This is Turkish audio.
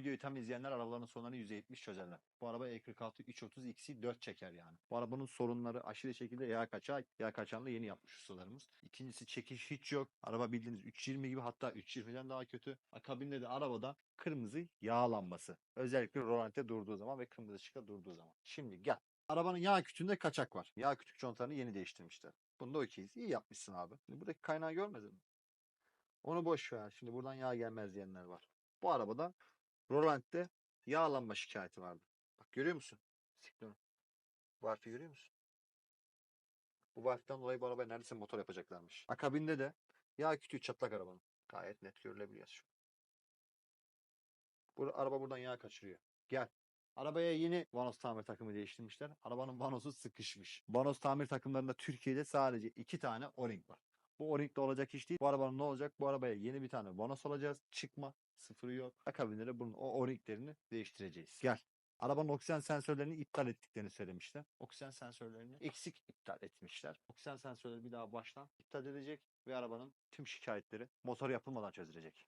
videoyu tam izleyenler arabaların sorunlarını %70 çözerler. Bu araba E46 330 X'i 4 çeker yani. Bu arabanın sorunları aşırı şekilde yağ kaçağı, yağ kaçağını yeni yapmış ustalarımız. İkincisi çekiş hiç yok. Araba bildiğiniz 320 gibi hatta 320'den daha kötü. Akabinde de arabada kırmızı yağ lambası. Özellikle rolante durduğu zaman ve kırmızı ışıkta durduğu zaman. Şimdi gel. Arabanın yağ kütüğünde kaçak var. Yağ kütük contalarını yeni değiştirmişler. Bunda okeyiz. İyi yapmışsın abi. Şimdi buradaki kaynağı görmedin mi? Onu boş ver. Şimdi buradan yağ gelmez diyenler var. Bu arabada Rolant'te yağlanma şikayeti vardı. Bak görüyor musun? Siktir. Bu harfi görüyor musun? Bu harften dolayı bu arabaya neredeyse motor yapacaklarmış. Akabinde de yağ kütüğü çatlak arabanın. Gayet net görülebiliyor şu. Bu araba buradan yağ kaçırıyor. Gel. Arabaya yeni vanos tamir takımı değiştirmişler. Arabanın vanosu sıkışmış. Vanos tamir takımlarında Türkiye'de sadece iki tane O-ring var. Bu O-ring'de olacak iş değil. Bu arabanın ne olacak? Bu arabaya yeni bir tane vanos alacağız. Çıkma. Sıfırı yok. Akabinde de bunun o O-ring'lerini değiştireceğiz. Gel. Arabanın oksijen sensörlerini iptal ettiklerini söylemişler. Oksijen sensörlerini eksik iptal etmişler. Oksijen sensörleri bir daha baştan iptal edecek ve arabanın tüm şikayetleri motor yapılmadan çözülecek.